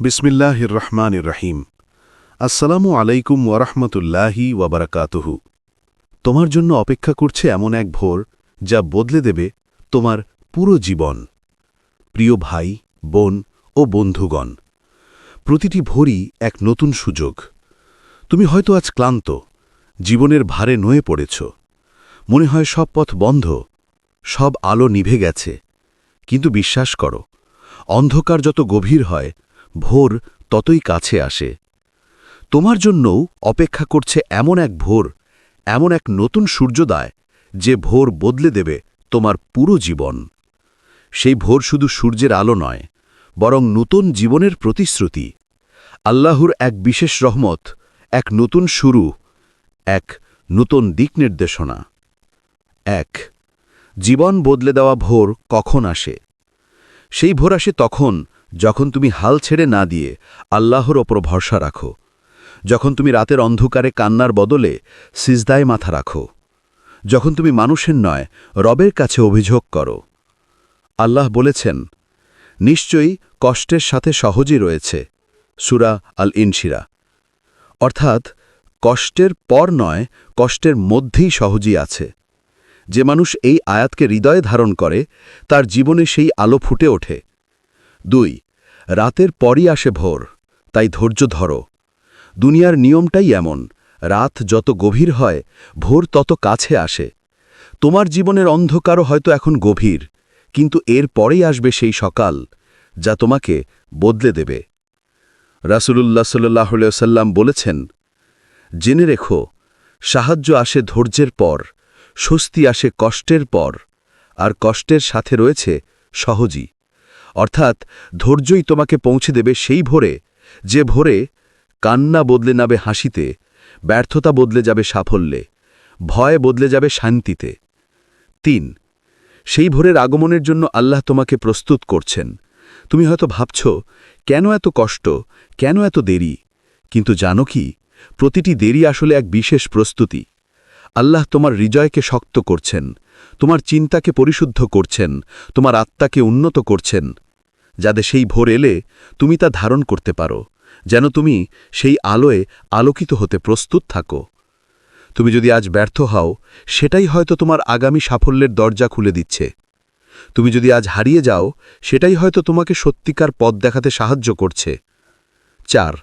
বিসমিল্লাহির রহমানির রহিম আসসালামু আলাইকুম ওয়ারহমতুল্লাহি ওয়াবারাকাতুহু তোমার জন্য অপেক্ষা করছে এমন এক ভোর যা বদলে দেবে তোমার পুরো জীবন। প্রিয় ভাই, বোন ও বন্ধুগণ, প্রতিটি ভোরই এক নতুন সুযোগ। তুমি হয়তো আজ ক্লান্ত, জীবনের ভারে নয়ে পড়েছ। মনে হয় সব পথ বন্ধ, সব আলো নিভে গেছে। কিন্তু বিশ্বাস করো, অন্ধকার যত গভীর হয় ভোর ততই কাছে আসে। তোমার জন্যও অপেক্ষা করছে এমন এক ভোর, এমন এক নতুন সূর্যোদয় যে ভোর বদলে দেবে তোমার পুরো জীবন। সেই ভোর শুধু সূর্যের আলো নয়, বরং নতুন জীবনের প্রতিশ্রুতি। আল্লাহর এক বিশেষ রহমত, এক নতুন শুরু, এক নতুন দিক নির্দেশনা। এক, জীবন বদলে দেওয়া ভোর কখন আসে? সেই ভোর আসে তখন যখন তুমি হাল ছেড়ে না দিয়ে আল্লাহর ওপর ভরসা রাখো। যখন তুমি রাতের অন্ধকারে কান্নার বদলে সিজদায় মাথা রাখো। যখন তুমি মানুষের নয়, রবের কাছে অভিযোগ করো। আল্লাহ বলেছেন, নিশ্চয়ই কষ্টের সাথে সহজই রয়েছে, সুরা আল ইনশিরা অর্থাৎ, কষ্টের পর নয়, কষ্টের মধ্যেই সহজই আছে। যে মানুষ এই আয়াতকে হৃদয়ে ধারণ করে, তার জীবনে সেই আলো ফুটে ওঠে। দুই, রাতের পরই আসে ভোর, তাই ধৈর্য ধরো। দুনিয়ার নিয়মটাই এমন, রাত যত গভীর হয়, ভোর তত কাছে আসে। তোমার জীবনের অন্ধকারও হয়তো এখন গভীর, কিন্তু এর পরেই আসবে সেই সকাল, যা তোমাকে বদলে দেবে। রাসুলুল্লাহ সাল্লাহ সাল্লাম বলেছেন, জেনে রেখো, সাহায্য আসে ধৈর্যের পর, স্বস্তি আসে কষ্টের পর, আর কষ্টের সাথে রয়েছে সহজই। অর্থাৎ ধৈর্যই তোমাকে পৌঁছে দেবে সেই ভোরে, যে ভোরে কান্না বদলে নাবে হাসিতে, ব্যর্থতা বদলে যাবে সাফল্যে, ভয় বদলে যাবে শান্তিতে। তিন, সেই ভোরের আগমনের জন্য আল্লাহ তোমাকে প্রস্তুত করছেন। তুমি হয়তো ভাবছ, কেন এত কষ্ট, কেন এত দেরি? কিন্তু জানো কি, প্রতিটি দেরি আসলে এক বিশেষ প্রস্তুতি। আল্লাহ তোমার হৃদয়কে শক্ত করছেন, তোমার চিন্তাকে পরিশুদ্ধ করছেন, তোমার আত্মাকে উন্নত করছেন। যাতে সেই ভোর এলে তুমি তা ধারণ করতে পারো, যেন তুমি সেই আলোয় আলোকিত হতে প্রস্তুত থাকো। তুমি যদি আজ ব্যর্থ হও, সেটাই হয়তো তোমার আগামী সাফল্যের দরজা খুলে দিচ্ছে। তুমি যদি আজ হারিয়ে যাও, সেটাই হয়তো তোমাকে সত্যিকার পথ দেখাতে সাহায্য করছে। চার,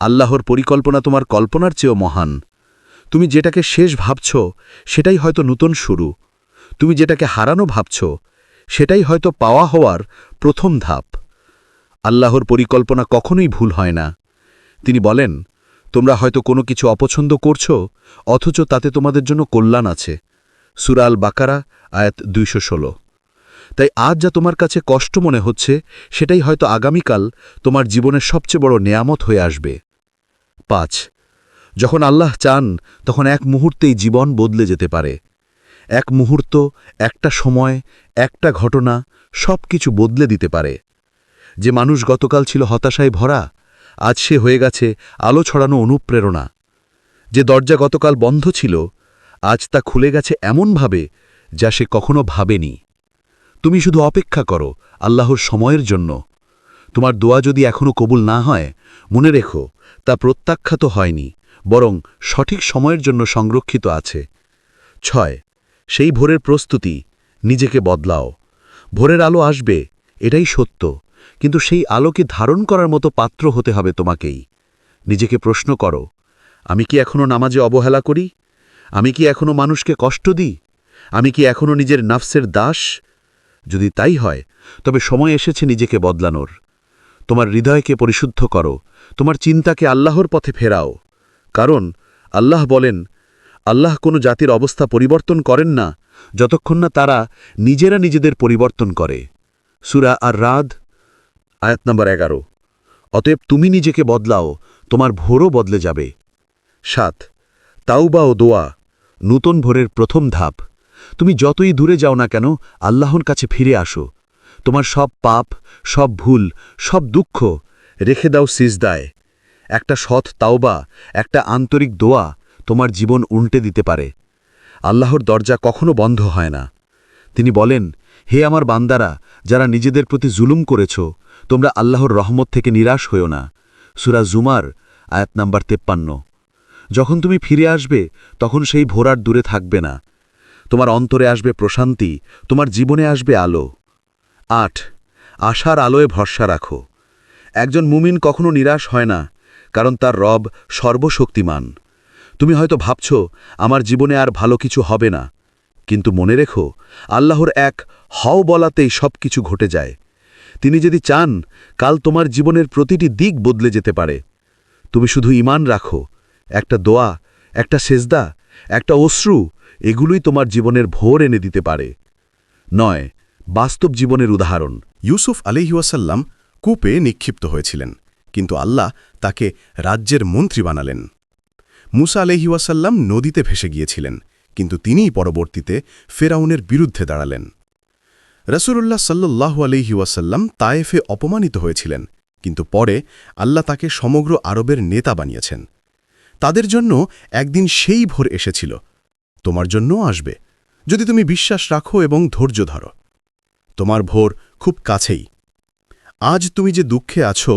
আল্লাহর পরিকল্পনা তোমার কল্পনার চেয়েও মহান। তুমি যেটাকে শেষ ভাবছ, সেটাই হয়তো নূতন শুরু। তুমি যেটাকে হারানো ভাবছ, সেটাই হয়তো পাওয়া হওয়ার প্রথম ধাপ। আল্লাহর পরিকল্পনা কখনোই ভুল হয় না। তিনি বলেন, তোমরা হয়তো কোনো কিছু অপছন্দ করছ, অথচ তাতে তোমাদের জন্য কল্যাণ আছে। সুরাল বাকারা আয়াত দুইশো ষোলো। তাই আজ যা তোমার কাছে কষ্ট মনে হচ্ছে, সেটাই হয়তো আগামীকাল তোমার জীবনের সবচেয়ে বড় নেয়ামত হয়ে আসবে। পাঁচ যখন আল্লাহ চান, তখন এক মুহূর্তেই জীবন বদলে যেতে পারে। এক মুহূর্ত, একটা সময়, একটা ঘটনা সব কিছু বদলে দিতে পারে। যে মানুষ গতকাল ছিল হতাশায় ভরা, আজ সে হয়ে গেছে আলো ছড়ানো অনুপ্রেরণা। যে দরজা গতকাল বন্ধ ছিল, আজ তা খুলে গেছে এমনভাবে যা সে কখনো ভাবেনি। তুমি শুধু অপেক্ষা করো আল্লাহর সময়ের জন্য। তোমার দোয়া যদি এখনও কবুল না হয়, মনে রেখো, তা প্রত্যাখ্যাত হয়নি। বরং সঠিক সময়ের জন্য সংরক্ষিত আছে। ছয়, সেই ভোরের প্রস্তুতি, নিজেকে বদলাও। ভোরের আলো আসবে, এটাই সত্য, কিন্তু সেই আলোকে ধারণ করার মতো পাত্র হতে হবে তোমাকেই। নিজেকে প্রশ্ন করো, আমি কি এখনও নামাজে অবহেলা করি? আমি কি এখনও মানুষকে কষ্ট দিই? আমি কি এখনও নিজের নাফসের দাস? যদি তাই হয়, তবে সময় এসেছে নিজেকে বদলানোর। তোমার হৃদয়কে পরিশুদ্ধ করো, তোমার চিন্তাকে আল্লাহর পথে ফেরাও। কারণ আল্লাহ বলেন, আল্লাহ কোনো জাতির অবস্থা পরিবর্তন করেন না, যতক্ষণ না তারা নিজেরা নিজেদের পরিবর্তন করে। সুরা আর রাদ আয়াত নম্বর এগারো। অতএব তুমি নিজেকে বদলাও, তোমার ভোরও বদলে যাবে। সাত, তাওবা ও দোয়া, নূতন ভোরের প্রথম ধাপ। তুমি যতই দূরে যাও না কেন, আল্লাহর কাছে ফিরে আসো। তোমার সব পাপ, সব ভুল, সব দুঃখ রেখে দাও সিজদায়। একটা সৎ তাওবা, একটা আন্তরিক দোয়া তোমার জীবন উল্টে দিতে পারে। আল্লাহর দরজা কখনো বন্ধ হয় না। তিনি বলেন, হে আমার বান্দারা, যারা নিজেদের প্রতি জুলুম করেছ, তোমরা আল্লাহর রহমত থেকে নিরাশ হইও না। সুরা জুমার, আয়াত নাম্বার তেপ্পান্ন। যখন তুমি ফিরে আসবে, তখন সেই ভোরার দূরে থাকবে না। তোমার অন্তরে আসবে প্রশান্তি, তোমার জীবনে আসবে আলো। আট, আশার আলোয় ভরসা রাখো। একজন মুমিন কখনো নিরাশ হয় না। কারণ তার রব সর্বশক্তিমান। তুমি হয়তো ভাবছ, আমার জীবনে আর ভালো কিছু হবে না। কিন্তু মনে রেখো, আল্লাহর এক হও বলাতেই সব কিছু ঘটে যায়। তিনি যদি চান, কাল তোমার জীবনের প্রতিটি দিক বদলে যেতে পারে। তুমি শুধু ইমান রাখো, একটা দোয়া, একটা সেজদা, একটা অশ্রু, এগুলোই তোমার জীবনের ভোর এনে দিতে পারে। নয়, বাস্তব জীবনের উদাহরণ। ইউসুফ আলিহাসাল্লাম কূপে নিক্ষিপ্ত হয়েছিলেন। কিন্তু আল্লাহ তাকে রাজ্যের মন্ত্রী বানালেন। মুসা আলহিউসাল্লাম নদীতে ভেসে গিয়েছিলেন, কিন্তু তিনিই পরবর্তীতে ফেরাউনের বিরুদ্ধে দাঁড়ালেন। রসুল্লাহ সাল্লু আলহিউসাল্লাম তায়েফে অপমানিত হয়েছিলেন, কিন্তু পরে আল্লাহ তাকে সমগ্র আরবের নেতা বানিয়েছেন। তাদের জন্য একদিন সেই ভোর এসেছিল, তোমার জন্যও আসবে, যদি তুমি বিশ্বাস রাখো এবং ধৈর্য ধরো। তোমার ভোর খুব কাছেই। আজ তুমি যে দুঃখে আছো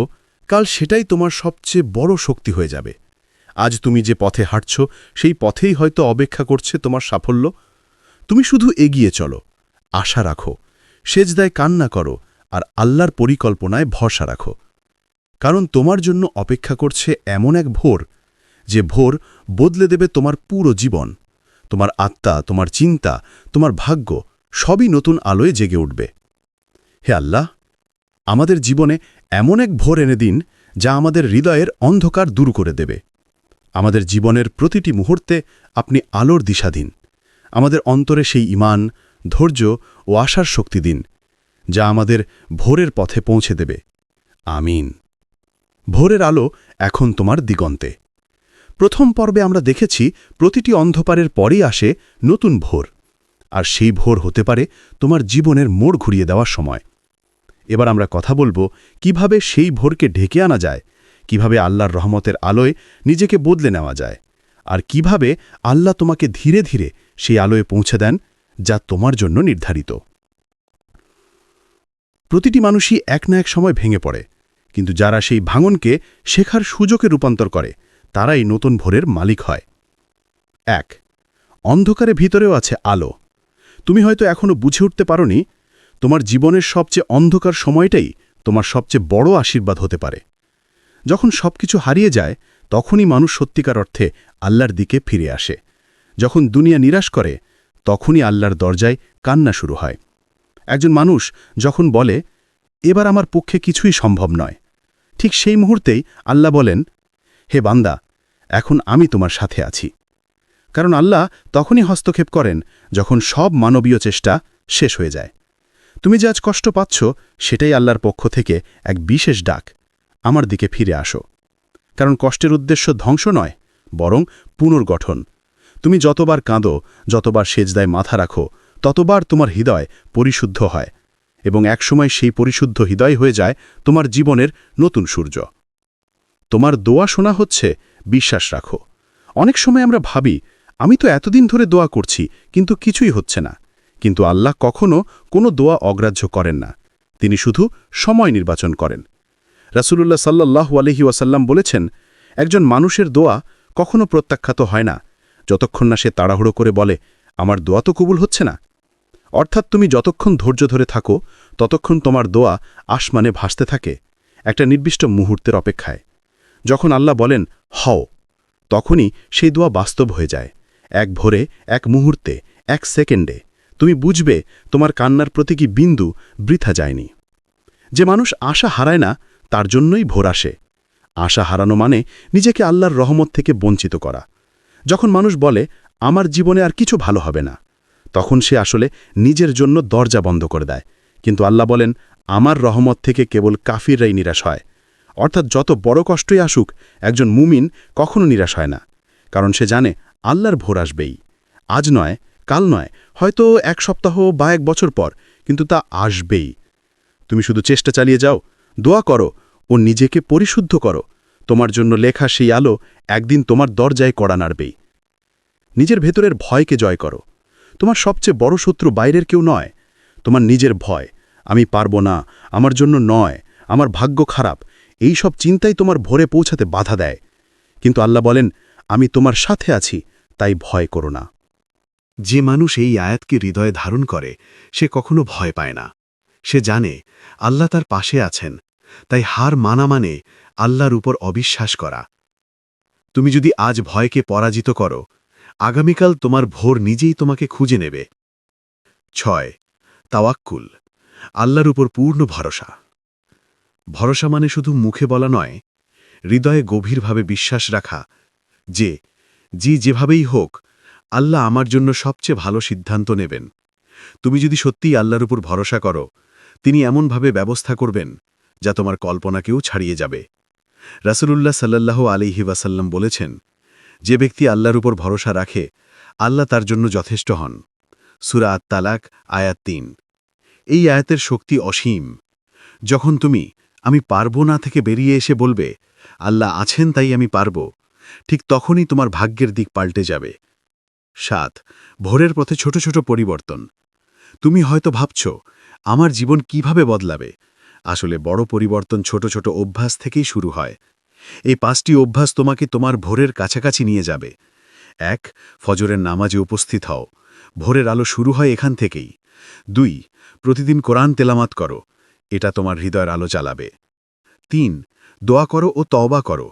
কাল সেটাই তোমার সবচেয়ে বড় শক্তি হয়ে যাবে। আজ তুমি যে পথে হাঁটছ, সেই পথেই হয়তো অপেক্ষা করছে তোমার সাফল্য। তুমি শুধু এগিয়ে চলো, আশা রাখো, সেজদায় কান্না করো আর আল্লাহর পরিকল্পনায় ভরসা রাখো। কারণ তোমার জন্য অপেক্ষা করছে এমন এক ভোর, যে ভোর বদলে দেবে তোমার পুরো জীবন। তোমার আত্মা, তোমার চিন্তা, তোমার ভাগ্য সবই নতুন আলোয় জেগে উঠবে। হে আল্লাহ আমাদের জীবনে এমন এক ভোর এনে দিন যা আমাদের হৃদয়ের অন্ধকার দূর করে দেবে। আমাদের জীবনের প্রতিটি মুহূর্তে আপনি আলোর দিশা দিন। আমাদের অন্তরে সেই ইমান ধৈর্য ও আশার শক্তি দিন, যা আমাদের ভোরের পথে পৌঁছে দেবে। আমিন। ভোরের আলো এখন তোমার দিগন্তে। প্রথম পর্বে আমরা দেখেছি প্রতিটি অন্ধকারের পরেই আসে নতুন ভোর। আর সেই ভোর হতে পারে তোমার জীবনের মোড় ঘুরিয়ে দেওয়ার সময়। এবার আমরা কথা বলব কীভাবে সেই ভোরকে ঢেকে আনা যায়, কীভাবে আল্লাহর রহমতের আলোয় নিজেকে বদলে নেওয়া যায়, আর কীভাবে আল্লাহ তোমাকে ধীরে ধীরে সেই আলোয় পৌঁছে দেন যা তোমার জন্য নির্ধারিত। প্রতিটি মানুষই এক না এক সময় ভেঙে পড়ে, কিন্তু যারা সেই ভাঙনকে শেখার সুযোগে রূপান্তর করে, তারাই নতুন ভোরের মালিক হয়। এক, অন্ধকারে ভিতরেও আছে আলো। তুমি হয়তো এখনও বুঝে উঠতে পারোনি তোমার জীবনের সবচেয়ে অন্ধকার সময়টাই তোমার সবচেয়ে বড় আশীর্বাদ হতে পারে। যখন সবকিছু হারিয়ে যায়, তখনই মানুষ সত্যিকার অর্থে আল্লাহর দিকে ফিরে আসে। যখন দুনিয়া নিরাশ করে, তখনই আল্লাহর দরজায় কান্না শুরু হয়। একজন মানুষ যখন বলে, এবার আমার পক্ষে কিছুই সম্ভব নয়। ঠিক সেই মুহূর্তেই আল্লাহ বলেন, হে বান্দা, এখন আমি তোমার সাথে আছি। কারণ আল্লাহ তখনই হস্তক্ষেপ করেন যখন সব মানবীয় চেষ্টা শেষ হয়ে যায়। তুমি যে আজ কষ্ট পাচ্ছ, সেটাই আল্লাহর পক্ষ থেকে এক বিশেষ ডাক। আমার দিকে ফিরে আসো। কারণ কষ্টের উদ্দেশ্য ধ্বংস নয়, বরং পুনর্গঠন। তুমি যতবার কাঁদো, যতবার সেজদায় মাথা রাখো, ততবার তোমার হৃদয় পরিশুদ্ধ হয় এবং একসময় সেই পরিশুদ্ধ হৃদয় হয়ে যায় তোমার জীবনের নতুন সূর্য। তোমার দোয়া শোনা হচ্ছে, বিশ্বাস রাখো। অনেক সময় আমরা ভাবি, আমি তো এতদিন ধরে দোয়া করছি, কিন্তু কিছুই হচ্ছে না। কিন্তু আল্লাহ কখনো কোনো দোয়া অগ্রাহ্য করেন না। তিনি শুধু সময় নির্বাচন করেন। রাসুলুল্লাহ সাল্লাহু আলহি ওয়াসাল্লাম বলেছেন, একজন মানুষের দোয়া কখনো প্রত্যাখ্যাত হয় না। যতক্ষণ না সে তাড়াহুড়ো করে বলে, আমার দোয়া তো কবুল হচ্ছে না। অর্থাৎ তুমি যতক্ষণ ধৈর্য ধরে থাকো, ততক্ষণ তোমার দোয়া আসমানে ভাসতে থাকে, একটা নির্দিষ্ট মুহূর্তের অপেক্ষায়। যখন আল্লাহ বলেন, হও, তখনই সেই দোয়া বাস্তব হয়ে যায়, এক ভোরে, এক মুহূর্তে, এক সেকেন্ডে। তুমি বুঝবে তোমার কান্নার প্রতীকী বিন্দু বৃথা যায়নি। যে মানুষ আশা হারায় না, তার জন্যই ভোর আসে। আশা হারানো মানে নিজেকে আল্লাহর রহমত থেকে বঞ্চিত করা। যখন মানুষ বলে, আমার জীবনে আর কিছু ভালো হবে না, তখন সে আসলে নিজের জন্য দরজা বন্ধ করে দেয়। কিন্তু আল্লাহ বলেন, আমার রহমত থেকে কেবল কাফিররাই নিরাশ হয়। অর্থাৎ যত বড় কষ্টই আসুক, একজন মুমিন কখনো নিরাশ হয় না। কারণ সে জানে, আল্লাহর ভোর আসবেই। আজ নয় কাল নয়, হয়তো এক সপ্তাহ বা এক বছর পর, কিন্তু তা আসবেই। তুমি শুধু চেষ্টা চালিয়ে যাও, দোয়া করো ও নিজেকে পরিশুদ্ধ করো। তোমার জন্য লেখা সেই আলো একদিন তোমার দরজায় কড়া নাড়বেই। নিজের ভেতরের ভয়কে জয় করো। তোমার সবচেয়ে বড় শত্রু বাইরের কেউ নয়। তোমার নিজের ভয়, আমি পারব না, আমার জন্য নয়, আমার ভাগ্য খারাপ, এই সব চিন্তাই তোমার ভোরে পৌঁছাতে বাধা দেয়। কিন্তু আল্লাহ বলেন, আমি তোমার সাথে আছি, তাই ভয় করো না। যে মানুষ এই আয়াতকে হৃদয়ে ধারণ করে, সে কখনো ভয় পায় না। সে জানে, আল্লাহ তার পাশে আছেন, তাই হার মানা মানে আল্লাহর উপর অবিশ্বাস করা। তুমি যদি আজ ভয়কে পরাজিত করো, আগামীকাল তোমার ভোর নিজেই তোমাকে খুঁজে নেবে। ছয়, তাওয়াক্কুল, আল্লাহর উপর পূর্ণ ভরসা। ভরসা মানে শুধু মুখে বলা নয়, হৃদয়ে গভীরভাবে বিশ্বাস রাখা, যে, জি যেভাবেই হোক আল্লাহ আমার জন্য সবচেয়ে ভালো সিদ্ধান্ত নেবেন। তুমি যদি সত্যিই আল্লাহর উপর ভরসা করো, তিনি এমনভাবে ব্যবস্থা করবেন, যা তোমার কল্পনাকেও ছাড়িয়ে যাবে। রাসূলুল্লাহ সাল্লাল্লাহু আলিহি ওয়াসাল্লাম বলেছেন, যে ব্যক্তি আল্লাহর উপর ভরসা রাখে, আল্লাহ তার জন্য যথেষ্ট হন। সুরা আত তালাক আয়াত তিন। এই আয়াতের শক্তি অসীম। যখন তুমি, আমি পারব না থেকে বেরিয়ে এসে বলবে, আল্লাহ আছেন, তাই আমি পারব, ঠিক তখনই তোমার ভাগ্যের দিক পাল্টে যাবে। সাত, ভোরের পথে ছোট ছোট পরিবর্তন। তুমি হয়তো ভাবছ, আমার জীবন কীভাবে বদলাবে? আসলে বড় পরিবর্তন ছোট ছোট অভ্যাস থেকেই শুরু হয়। এই পাঁচটি অভ্যাস তোমাকে তোমার ভোরের কাছাকাছি নিয়ে যাবে। এক, ফজরের নামাজে উপস্থিত হও। ভোরের আলো শুরু হয় এখান থেকেই। দুই, প্রতিদিন কোরআন তেলামাত করো। এটা তোমার হৃদয়ের আলো জ্বালাবে তিন, দোয়া করো ও তওবা করো।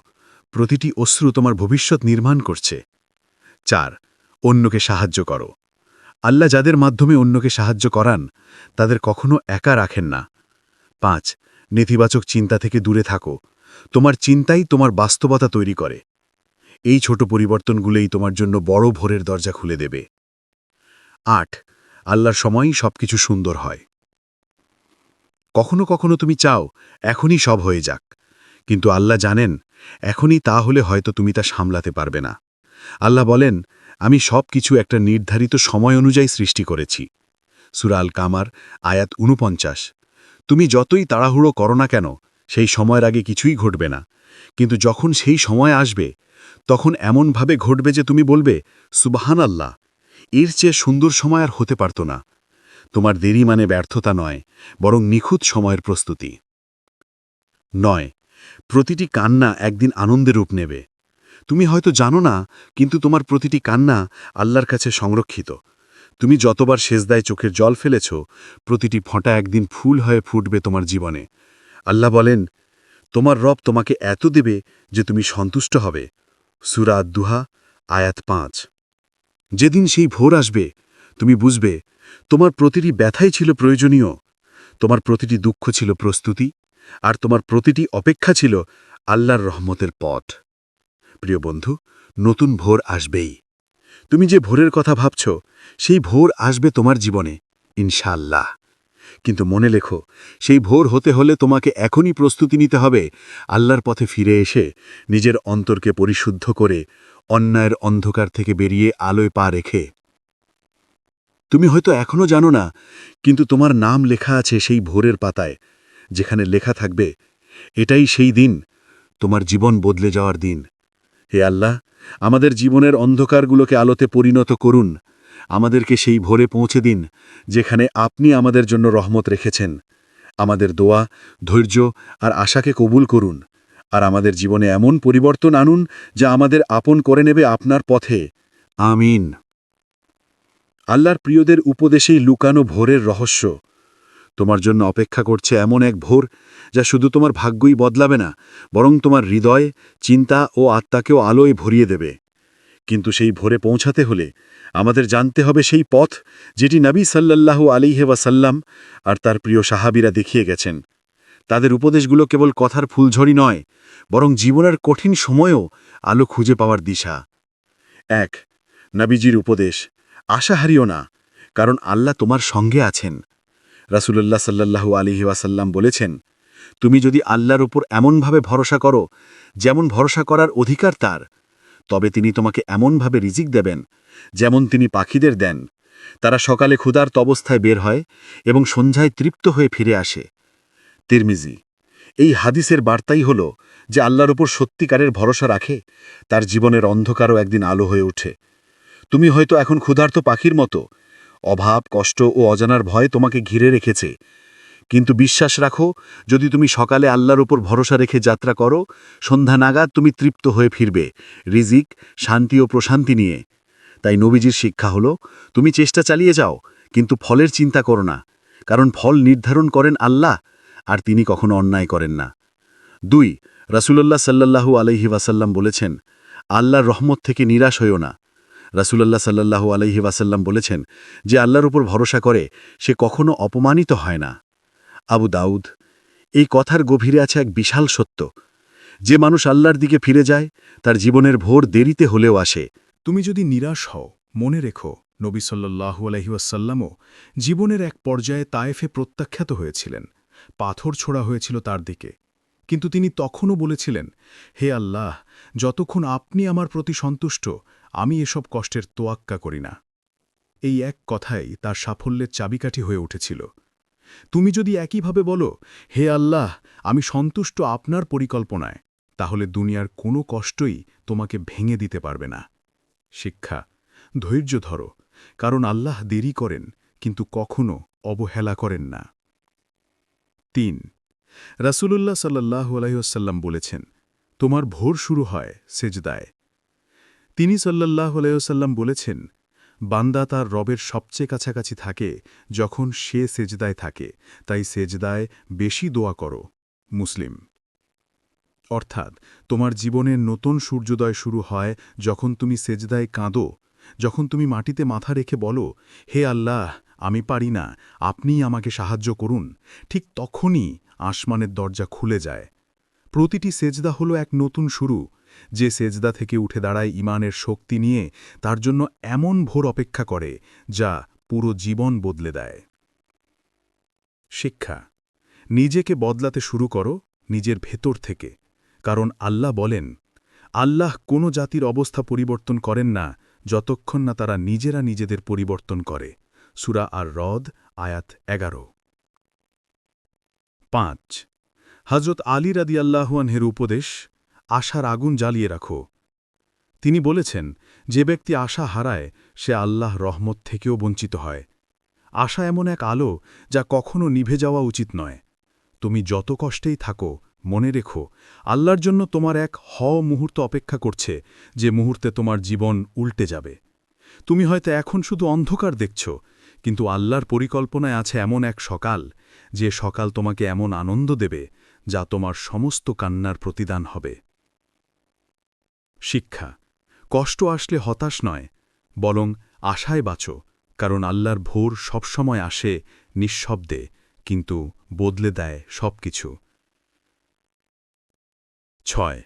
প্রতিটি অশ্রু তোমার ভবিষ্যৎ নির্মাণ করছে। চার অন্যকে সাহায্য করো। আল্লাহ যাদের মাধ্যমে অন্যকে সাহায্য করান, তাদের কখনো একা রাখেন না। পাঁচ, নেতিবাচক চিন্তা থেকে দূরে থাকো। তোমার চিন্তাই তোমার বাস্তবতা তৈরি করে। এই ছোট পরিবর্তনগুলোই তোমার জন্য বড় ভোরের দরজা খুলে দেবে। আট, আল্লাহর সময়ই সবকিছু সুন্দর হয়। কখনো কখনো তুমি চাও, এখনই সব হয়ে যাক। কিন্তু আল্লাহ জানেন, এখনই তা হলে হয়তো তুমি তা সামলাতে পারবে না। আল্লাহ বলেন, আমি সব কিছু একটা নির্ধারিত সময় অনুযায়ী সৃষ্টি করেছি। সুরাল কামার, আয়াত উনপঞ্চাশ তুমি যতই তাড়াহুড়ো করো না কেন, সেই সময়ের আগে কিছুই ঘটবে না। কিন্তু যখন সেই সময় আসবে, তখন এমনভাবে ঘটবে যে তুমি বলবে সুবাহান আল্লাহ এর চেয়ে সুন্দর সময় আর হতে পারত না। তোমার দেরি মানে ব্যর্থতা নয়, বরং নিখুঁত সময়ের প্রস্তুতি। নয়, প্রতিটি কান্না একদিন আনন্দের রূপ নেবে। তুমি হয়তো জানো না, কিন্তু তোমার প্রতিটি কান্না আল্লাহর কাছে সংরক্ষিত। তুমি যতবার সেজদায় চোখের জল ফেলেছ, প্রতিটি ফোঁটা একদিন ফুল হয়ে ফুটবে তোমার জীবনে। আল্লাহ বলেন, তোমার রব তোমাকে এত দেবে যে তুমি সন্তুষ্ট হবে। সুরা দুহা আয়াত পাঁচ। যেদিন সেই ভোর আসবে, তুমি বুঝবে, তোমার প্রতিটি ব্যথাই ছিল প্রয়োজনীয়। তোমার প্রতিটি দুঃখ ছিল প্রস্তুতি, আর তোমার প্রতিটি অপেক্ষা ছিল আল্লাহর রহমতের পথ। প্রিয় বন্ধু, নতুন ভোর আসবেই। তুমি যে ভোরের কথা ভাবছ, সেই ভোর আসবে তোমার জীবনে, ইনশাআল্লাহ। কিন্তু মনে লেখো, সেই ভোর হতে হলে তোমাকে এখনই প্রস্তুতি নিতে হবে, আল্লাহর পথে ফিরে এসে নিজের অন্তরকে পরিশুদ্ধ করে অন্যায়ের অন্ধকার থেকে বেরিয়ে আলোয় পা রেখে। তুমি হয়তো এখনও জানো না, কিন্তু তোমার নাম লেখা আছে সেই ভোরের পাতায়, যেখানে লেখা থাকবে, এটাই সেই দিন, তোমার জীবন বদলে যাওয়ার দিন। হে আল্লাহ, আমাদের জীবনের অন্ধকারগুলোকে আলোতে পরিণত করুন। আমাদেরকে সেই ভোরে পৌঁছে দিন, যেখানে আপনি আমাদের জন্য রহমত রেখেছেন। আমাদের দোয়া, ধৈর্য আর আশাকে কবুল করুন। আর আমাদের জীবনে এমন পরিবর্তন আনুন, যা আমাদের আপন করে নেবে আপনার পথে। আমিন। আল্লাহর প্রিয়দের উপদেশেই লুকানো ভোরের রহস্য। তোমার জন্য অপেক্ষা করছে এমন এক ভোর যা শুধু তোমার ভাগ্যই বদলাবে না, বরং তোমার হৃদয়, চিন্তা ও আত্মাকেও আলোয় ভরিয়ে দেবে। কিন্তু সেই ভোরে পৌঁছাতে হলে আমাদের জানতে হবে সেই পথ যেটি নবী সাল্লাল্লাহু আলিহে ওয়াসাল্লাম আর তার প্রিয় সাহাবিরা দেখিয়ে গেছেন। তাদের উপদেশগুলো কেবল কথার ফুলঝড়ি নয়, বরং জীবনের কঠিন সময়েও আলো খুঁজে পাওয়ার দিশা। এক, নবীজির উপদেশ, আশা হারিও না, কারণ আল্লাহ তোমার সঙ্গে আছেন। রাসুলল্লাহ সাল্লাল্লাহু আলিহি ওয়াসাল্লাম বলেছেন, তুমি যদি আল্লাহর উপর এমনভাবে ভরসা করো, যেমন ভরসা করার অধিকার তার, তবে তিনি তোমাকে এমনভাবে রিজিক দেবেন, যেমন তিনি পাখিদের দেন। তারা সকালে ক্ষুধার্ত অবস্থায় বের হয় এবং সন্ধ্যায় তৃপ্ত হয়ে ফিরে আসে। তিরমিজি, এই হাদিসের বার্তাই হল যে আল্লাহর উপর সত্যিকারের ভরসা রাখে, তার জীবনের অন্ধকারও একদিন আলো হয়ে ওঠে। তুমি হয়তো এখন ক্ষুধার্ত পাখির মতো অভাব, কষ্ট ও অজানার ভয় তোমাকে ঘিরে রেখেছে। কিন্তু বিশ্বাস রাখো, যদি তুমি সকালে আল্লাহর উপর ভরসা রেখে যাত্রা করো, সন্ধ্যা নাগাদ তুমি তৃপ্ত হয়ে ফিরবে, রিজিক, শান্তি ও প্রশান্তি নিয়ে। তাই নবীজির শিক্ষা হলো, তুমি চেষ্টা চালিয়ে যাও, কিন্তু ফলের চিন্তা করো না, কারণ ফল নির্ধারণ করেন আল্লাহ, আর তিনি কখনো অন্যায় করেন না। দুই, রাসূলুল্লাহ সাল্লাল্লাহু আলাইহি ওয়াসাল্লাম বলেছেন, আল্লাহর রহমত থেকে নিরাশ হইও না। রাসূলুল্লাহ সাল্লাল্লাহু আলাইহি ওয়াসাল্লাম বলেছেন যে আল্লাহর উপর ভরসা করে সে কখনো অপমানিত হয় না। আবু দাউদ, এই কথার গভীরে আছে এক বিশাল সত্য। যে মানুষ আল্লাহর দিকে ফিরে যায়, তার জীবনের ভোর দেরিতে হলেও আসে। তুমি যদি নিরাশ হও, মনে রেখো, নবী সাল্লাহু আলহিউসাল্লামও জীবনের এক পর্যায়ে তায়েফে প্রত্যাখ্যাত হয়েছিলেন। পাথর ছোড়া হয়েছিল তার দিকে। কিন্তু তিনি তখনও বলেছিলেন, হে আল্লাহ, যতক্ষণ আপনি আমার প্রতি সন্তুষ্ট আমি এসব কষ্টের তোয়াক্কা করি না। এই এক কথাই তার সাফল্যের চাবিকাঠি হয়ে উঠেছিল। তুমি যদি একইভাবে বলো, হে আল্লাহ, আমি সন্তুষ্ট আপনার পরিকল্পনায় তাহলে দুনিয়ার কোনো কষ্টই তোমাকে ভেঙে দিতে পারবে না। শিক্ষা, ধৈর্য ধরো, কারণ আল্লাহ দেরি করেন, কিন্তু কখনো অবহেলা করেন না। তিন, রাসূলুল্লাহ সাল্লাহ আলাইসাল্লাম বলেছেন, তোমার ভোর শুরু হয় সেজদায় তিনি সাল্লাহ আলাইসাল্লাম বলেছেন, বান্দা তার রবের সবচেয়ে কাছাকাছি থাকে যখন সে সেজদায় থাকে, তাই সেজদায় বেশি দোয়া করো। মুসলিম, অর্থাৎ তোমার জীবনের নতুন সূর্যোদয় শুরু হয় যখন তুমি সেজদায় কাঁদো, যখন তুমি মাটিতে মাথা রেখে বলো, হে আল্লাহ, আমি পারি না, আপনিই আমাকে সাহায্য করুন। ঠিক তখনই আসমানের দরজা খুলে যায়। প্রতিটি সেজদা হলো এক নতুন শুরু যে সেজদা থেকে উঠে দাঁড়ায় ইমানের শক্তি নিয়ে, তার জন্য এমন ভোর অপেক্ষা করে, যা পুরো জীবন বদলে দেয়। শিক্ষা, নিজেকে বদলাতে শুরু করো নিজের ভেতর থেকে, কারণ আল্লাহ বলেন, আল্লাহ কোনো জাতির অবস্থা পরিবর্তন করেন না, যতক্ষণ না তারা নিজেরা নিজেদের পরিবর্তন করে। সুরা আর রদ আয়াত এগারো। পাঁচ হজরত আলী রাদি আল্লাহুয়ানহের উপদেশ আশার আগুন জ্বালিয়ে রাখো। তিনি বলেছেন, যে ব্যক্তি আশা হারায়, সে আল্লাহ রহমত থেকেও বঞ্চিত হয়। আশা এমন এক আলো যা কখনো নিভে যাওয়া উচিত নয়। তুমি যত কষ্টেই থাকো, মনে রেখো, আল্লাহর জন্য তোমার এক হ মুহূর্ত অপেক্ষা করছে, যে মুহূর্তে তোমার জীবন উল্টে যাবে। তুমি হয়তো এখন শুধু অন্ধকার দেখছ, কিন্তু আল্লাহর পরিকল্পনায় আছে এমন এক সকাল, যে সকাল তোমাকে এমন আনন্দ দেবে, যা তোমার সমস্ত কান্নার প্রতিদান হবে। শিক্ষা। কষ্ট আসলে হতাশ নয়, বরং আশায় বাঁচো, কারণ আল্লাহর ভোর সবসময় আসে নিঃশব্দে, কিন্তু বদলে দেয় সবকিছু। ছয়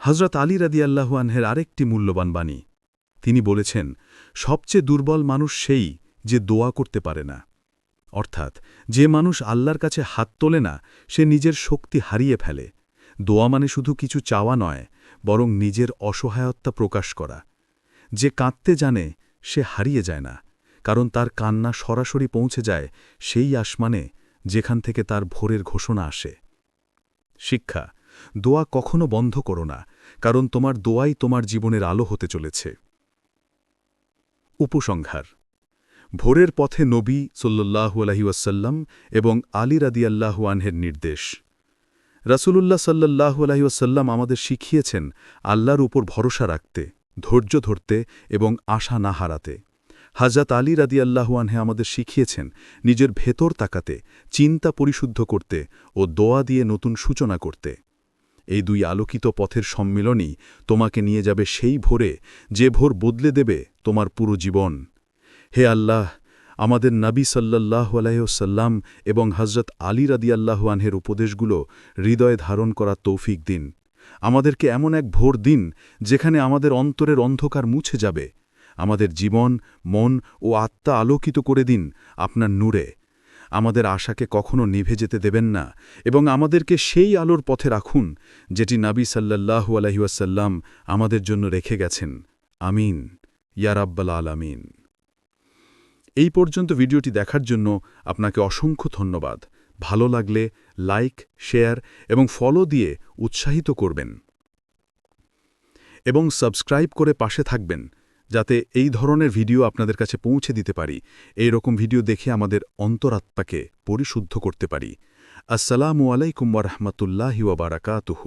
হজরত আলী রাদিয়াল্লাহু আনহের আরেকটি মূল্যবান বাণী। তিনি বলেছেন, সবচেয়ে দুর্বল মানুষ সেই যে দোয়া করতে পারে না। অর্থাৎ, যে মানুষ আল্লাহর কাছে হাত তোলে না, সে নিজের শক্তি হারিয়ে ফেলে। দোয়া মানে শুধু কিছু চাওয়া নয় বরং নিজের অসহায়ত্বা প্রকাশ করা। যে কাঁদতে জানে, সে হারিয়ে যায় না, কারণ তার কান্না সরাসরি পৌঁছে যায় সেই আসমানে যেখান থেকে তার ভোরের ঘোষণা আসে। শিক্ষা, দোয়া কখনো বন্ধ করো না, কারণ তোমার দোয়াই তোমার জীবনের আলো হতে চলেছে। উপসংহার, ভোরের পথে নবী সল্লাহু আলহিউসাল্লাম এবং আলী রাদিয়াল্লাহু আনহের নির্দেশ। রাসূলুল্লাহ সাল্লাহু আলহিউসাল্লাম আমাদের শিখিয়েছেন আল্লাহর উপর ভরসা রাখতে, ধৈর্য ধরতে এবং আশা না হারাতে। হাজাত আলী রাদিয়াল্লাহু আনহে আমাদের শিখিয়েছেন নিজের ভেতর তাকাতে, চিন্তা পরিশুদ্ধ করতে ও দোয়া দিয়ে নতুন সূচনা করতে। এই দুই আলোকিত পথের সম্মিলনই তোমাকে নিয়ে যাবে সেই ভোরে, যে ভোর বদলে দেবে তোমার পুরো জীবন। হে আল্লাহ আমাদের নবী সাল্লাহ আলাইসাল্লাম এবং হজরত আলী রাদিয়াল্লাহু আনহের উপদেশগুলো হৃদয়ে ধারণ করা তৌফিক দিন। আমাদেরকে এমন এক ভোর দিন যেখানে আমাদের অন্তরের অন্ধকার মুছে যাবে। আমাদের জীবন, মন ও আত্মা আলোকিত করে দিন আপনার নূরে। আমাদের আশাকে কখনো নিভে যেতে দেবেন না এবং আমাদেরকে সেই আলোর পথে রাখুন যেটি নাবী সাল্লাহু আলহিউসাল্লাম আমাদের জন্য রেখে গেছেন। আমিন। ইয়ারাব্বাল আলামিন। এই পর্যন্ত ভিডিওটি দেখার জন্য আপনাকে অসংখ্য ধন্যবাদ। ভালো লাগলে লাইক, শেয়ার এবং ফলো দিয়ে উৎসাহিত করবেন। এবং সাবস্ক্রাইব করে পাশে থাকবেন, যাতে এই ধরনের ভিডিও আপনাদের কাছে পৌঁছে দিতে পারি। এই রকম ভিডিও দেখে আমাদের অন্তরাত্মাকে পরিশুদ্ধ করতে পারি। আসসালামু আলাইকুম রাহমাতুল্লাহি ওয়া বারাকাতুহু।